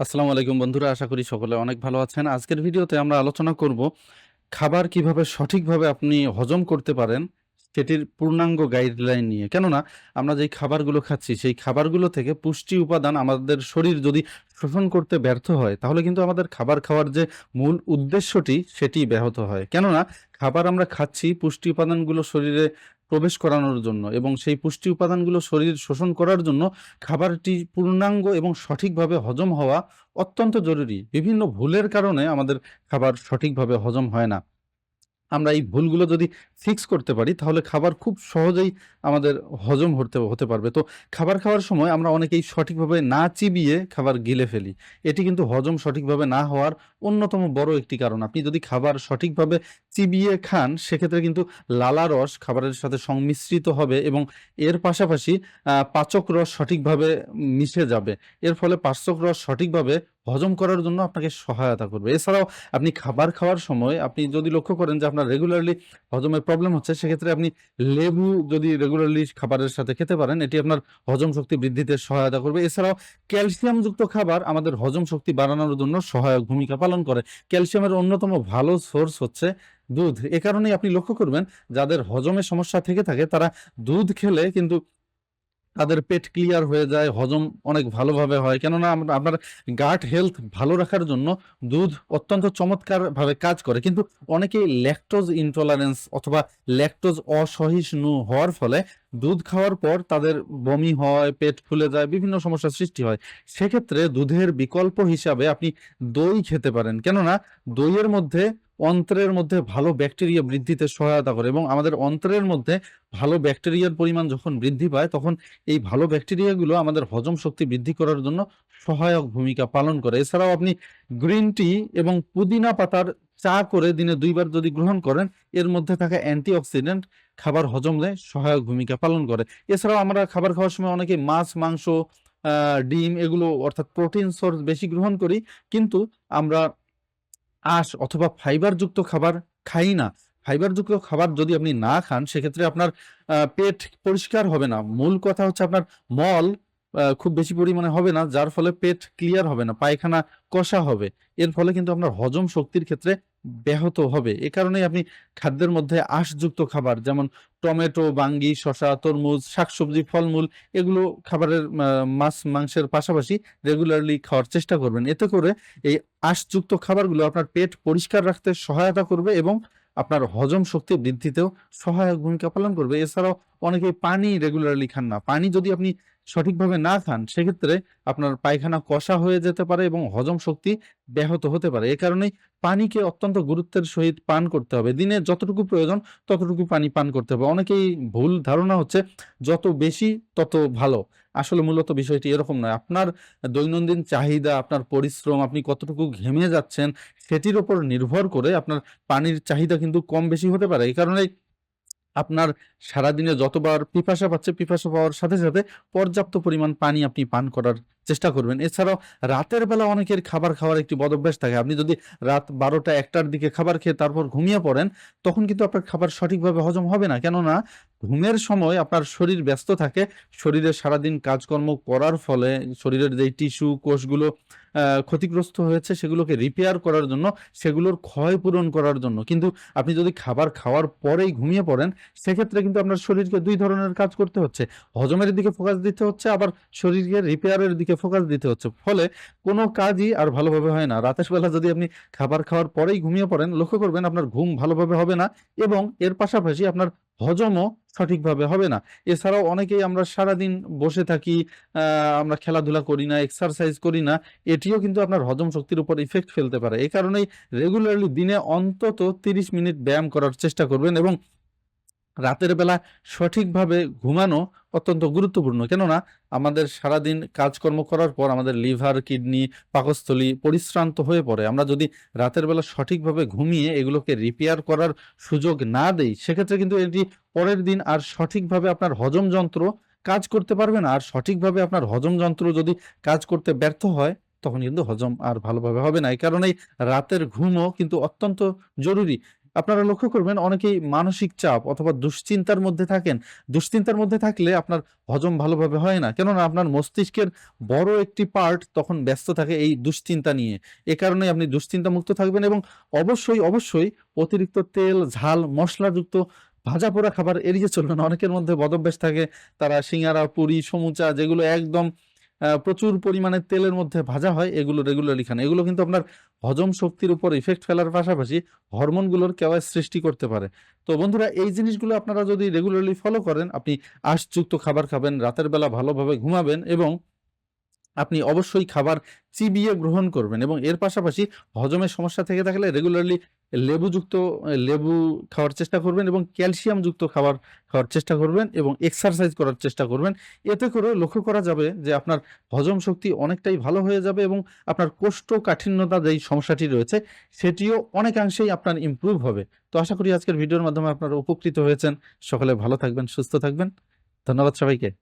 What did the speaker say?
আসসালামু আলাইকুম বন্ধুরা, আশা করি সকলে অনেক ভালো আছেন। আজকের ভিডিওতে আমরা আলোচনা করব খাবার কীভাবে সঠিকভাবে আপনি হজম করতে পারেন সেটির পূর্ণাঙ্গ গাইডলাইন নিয়ে। কেননা, আমরা যেই খাবারগুলো খাচ্ছি, সেই খাবারগুলো থেকে পুষ্টি উপাদান আমাদের শরীর যদি শোষণ করতে ব্যর্থ হয়, তাহলে কিন্তু আমাদের খাবার খাওয়ার যে মূল উদ্দেশ্যটি, সেটি ব্যাহত হয়। কেননা, খাবার আমরা খাচ্ছি, পুষ্টি উপাদানগুলো শরীরে প্রবেশ করানোর জন্য এবং সেই পুষ্টি উপাদানগুলো শরীর শোষণ করার জন্য খাবারটি পূর্ণাঙ্গ এবং সঠিকভাবে হজম হওয়া অত্যন্ত জরুরি। বিভিন্ন ভুলের কারণে আমাদের খাবার সঠিকভাবে হজম হয় না। আমরা এই ভুলগুলো যদি ফিক্স করতে পারি, তাহলে খাবার খুব সহজেই আমাদের হজম হতে হতে পারবে। তো খাবার খাওয়ার সময় আমরা অনেকেই সঠিকভাবে না চিবিয়ে খাবার গিলে ফেলি। এটি কিন্তু হজম সঠিকভাবে না হওয়ার অন্যতম বড় একটি কারণ। আপনি যদি খাবার সঠিকভাবে চিবিয়ে খান, সেক্ষেত্রে কিন্তু লালা রস খাবারের সাথে সংমিশ্রিত হবে এবং এর পাশাপাশি পাচক রস সঠিকভাবে মিশে যাবে। এর ফলে পাচক রস সঠিকভাবে হজম করার জন্য আপনাকে সহায়তা করবে। এছাড়াও আপনি খাবার খাওয়ার সময় আপনি যদি লক্ষ্য করেন যে আপনার রেগুলারলি হজমের প্রবলেম হচ্ছে, সেক্ষেত্রে আপনি লেবু যদি রেগুলারলি খাবারের সাথে খেতে পারেন, এটি আপনার হজম শক্তি বৃদ্ধিতে সহায়তা করবে। এছাড়াও ক্যালসিয়ামযুক্ত খাবার আমাদের হজম শক্তি বাড়ানোর জন্য সহায়ক ভূমিকা পালন করে। ক্যালসিয়ামের অন্যতম ভালো সোর্স হচ্ছে দুধ। এ কারণেই আপনি লক্ষ্য করবেন, যাদের হজমের সমস্যা থেকে থাকে, তারা দুধ খেলে কিন্তু তাদের পেট ক্লিয়ার হয়ে যায়, হজম অনেক ভালোভাবে হয়। কেননা আপনার গাট হেলথ ভালো রাখার জন্য দুধ অত্যন্ত চমৎকার ভাবে কাজ করে। কিন্তু অনেকেই ল্যাকটোজ ইনটলারেন্স অথবা ল্যাকটোজ অসহিষ্ণু হওয়ার ফলে দুধ খাওয়ার পর তাদের বমি হয়, পেট ফুলে যায়, বিভিন্ন সমস্যার সৃষ্টি হয়। সেক্ষেত্রে দুধের বিকল্প হিসাবে আপনি দই খেতে পারেন। কেননা দইয়ের মধ্যে অন্ত্রের মধ্যে ভালো ব্যাকটেরিয়া বৃদ্ধিতে সহায়তা করে এবং আমাদের অন্ত্রের মধ্যে ভালো ব্যাকটেরিয়ার পরিমাণ যখন বৃদ্ধি পায়, তখন এই ভালো ব্যাকটেরিয়াগুলো আমাদের হজম শক্তি বৃদ্ধি করার জন্য সহায়ক ভূমিকা পালন করে। এছাড়াও আপনি গ্রিন টি এবং পুদিনা পাতার চা করে দিনে দুইবার যদি গ্রহণ করেন, এর মধ্যে থাকা অ্যান্টিঅক্সিডেন্ট খাবার হজমে সহায়ক ভূমিকা পালন করে। এছাড়াও আমরা খাবার খাওয়ার সময় অনেকে মাছ, মাংস ডিম এগুলো অর্থাৎ প্রোটিন সোর্স বেশি গ্রহণ করি, কিন্তু আমরা আঁশ অথবা ফাইবারযুক্ত খাবার খাই না। ফাইবারযুক্ত খাবার যদি আপনি না খান, সেক্ষেত্রে আপনার পেট পরিষ্কার হবে না। মূল কথা হচ্ছে আপনার মল খুব বেশি পরিমাণে হবে না, যার ফলে পেট ক্লিয়ার হবে না, পায়খানা কষা হবে। এর ফলে কিন্তু আপনার হজম শক্তির ক্ষেত্রে ব্যাহত হবে। এ কারণেই আপনি খাদ্যের মধ্যে আঁশযুক্ত খাবার, যেমন টমেটো, বাঙ্গি শশা তরমুজ, শাকসবজি, ফলমূল, এগুলো খাবারের মাছ, মাংসের পাশাপাশি রেগুলারলি খাওয়ার চেষ্টা করবেন। এতে করে এই আঁশযুক্ত খাবারগুলো আপনার পেট পরিষ্কার রাখতে সহায়তা করবে এবং আপনার হজম শক্তি বৃদ্ধিতেও সহায়ক ভূমিকা পালন করবে। এছাড়াও অনেকেই পানি রেগুলারলি খান না। পানি যদি আপনি সঠিকভাবে না খান, সেক্ষেত্রে আপনার পায়খানা কষা হয়ে যেতে পারে এবং হজম শক্তি ব্যাহত হতে পারে। এ কারণেই পানিকে অত্যন্ত গুরুত্বের সহিত পান করতে হবে। দিনে যতটুকু প্রয়োজন ততটুকু পানি পান করতে হবে। অনেকেই ভুল ধারণা হচ্ছে, যত বেশি তত ভালো। আসলে মূলত বিষয়টি এরকম নয়। আপনার দৈনন্দিন চাহিদা, আপনার পরিশ্রম, আপনি কতটুকু ঘেমে যাচ্ছেন, সেটির ওপর নির্ভর করে আপনার পানির চাহিদা কিন্তু কম বেশি হতে পারে। এই কারণে আপনার সারাদিনে যতবার পিপাসা পাচ্ছে, পিপাসা পাওয়ার সাথে সাথে পর্যাপ্ত পরিমাণ পানি আপনি পান করার চেষ্টা করবেন। এছাড়াও রাতের বেলা অনেকের খাবার খাওয়ার একটি বদভ্যাস থাকে। আপনি যদি রাত বারোটা একটার দিকে খাবার খেয়ে তারপর ঘুমিয়ে পড়েন, তখন কিন্তু আপনার খাবার সঠিকভাবে হজম হবে না। কেননা ঘুমের সময় আপনার শরীর ব্যস্ত থাকে। শরীরে সারাদিন কাজকর্ম করার ফলে শরীরের যে টিস্যু কোষগুলো ক্ষতিগ্রস্ত হয়েছে, সেগুলোকে রিপেয়ার করার জন্য, সেগুলোর ক্ষয় পূরণ করার জন্য। কিন্তু আপনি যদি খাবার খাওয়ার পরেই ঘুমিয়ে পড়েন, সেক্ষেত্রে কিন্তু আপনার শরীরকে দুই ধরনের কাজ করতে হচ্ছে। হজমের দিকে ফোকাস দিতে হচ্ছে, আবার শরীরকে রিপেয়ারের দিকে ফোকাস দিতে হচ্ছে। ফলে কোনো কাজই আর ভালোভাবে হয় না। রাতের বেলা যদি আপনি খাবার খাওয়ার পরেই ঘুমিয়ে পড়েন, লক্ষ্য করবেন আপনার ঘুম ভালোভাবে হবে না এবং এর পাশাপাশি আপনার হজমও সঠিকভাবে হবে না। এছাড়াও অনেকেই আমরা সারাদিন বসে থাকি আমরা খেলাধুলা করি না এক্সারসাইজ করি না, এটিও কিন্তু আপনার হজম শক্তির উপর ইফেক্ট ফেলতে পারে। এই কারণেই রেগুলারলি দিনে অন্তত তিরিশ মিনিট ব্যায়াম করার চেষ্টা করবেন এবং রাতের বেলা সঠিকভাবে ঘুমানো অত্যন্ত গুরুত্বপূর্ণ। কেননা আমাদের সারাদিন কাজকর্ম করার পর আমাদের লিভার, কিডনি, পাকস্থলী পরিশ্রান্ত হয়ে পড়ে। আমরা যদি রাতের বেলা সঠিকভাবে ঘুমিয়ে এগুলোকে রিপেয়ার করার সুযোগ না দেই, সেক্ষেত্রে কিন্তু এটি পরের দিন আর সঠিকভাবে আপনার হজম যন্ত্র কাজ করতে পারবে না। আর সঠিকভাবে আপনার হজম যন্ত্র যদি কাজ করতে ব্যর্থ হয়, তখন কিন্তু হজম আর ভালোভাবে হবে না। এই কারণেই রাতের ঘুমও কিন্তু অত্যন্ত জরুরি। আপনারা লক্ষ্য করবেন অনেকেই মানসিক চাপ অথবা দুশ্চিন্তার মধ্যে থাকেন। দুশ্চিন্তার মধ্যে থাকলে আপনার হজম ভালোভাবে হয় না। কেননা আপনার মস্তিষ্কের বড় একটি পার্ট তখন ব্যস্ত থাকে এই দুশ্চিন্তা নিয়ে। এ কারণে আপনি দুশ্চিন্তা মুক্ত থাকবেন এবং অবশ্যই অবশ্যই অতিরিক্ত তেল, ঝাল, মশলাযুক্ত ভাজা পোড়া খাবার এড়িয়ে চলবেন। অনেকের মধ্যে বদভ্যাস থাকে। তারা সিঙ্গারা, পুরি, সমুচা যেগুলো একদম প্রচুর পরিমাণে তেলের মধ্যে ভাজা হয়, এগুলো রেগুলারলি খান। এগুলো কিন্তু আপনার হজম শক্তির উপর ইফেক্ট ফেলার পাশাপাশি হরমোনগুলোর কেওয়ায় সৃষ্টি করতে পারে। তো বন্ধুরা, এই জিনিসগুলো আপনারা যদি রেগুলারলি ফলো করেন, আপনি আশযুক্ত খাবার খাবেন, রাতের বেলা ভালোভাবে ঘুমাবেন এবং আপনি অবশ্যই খাবার চিবিয়ে গ্রহণ করবেন এবং এর পাশাপাশি হজমের সমস্যা থেকে থাকলে রেগুলারলি লেবুযুক্ত, লেবু খাওয়ার চেষ্টা করবেন এবং ক্যালসিয়ামযুক্ত খাবার খাওয়ার চেষ্টা করবেন এবং এক্সারসাইজ করার চেষ্টা করবেন। এতে করে লক্ষ্য করা যাবে যে আপনার হজম শক্তি অনেকটাই ভালো হয়ে যাবে এবং আপনার কোষ্ঠকাঠিন্যতা যেই সমস্যাটি রয়েছে, সেটিও অনেকাংশেই আপনার ইমপ্রুভ হবে। তো আশা করি আজকের ভিডিওর মাধ্যমে আপনারা উপকৃত হয়েছেন। সকলে ভালো থাকবেন, সুস্থ থাকবেন। ধন্যবাদ সবাইকে।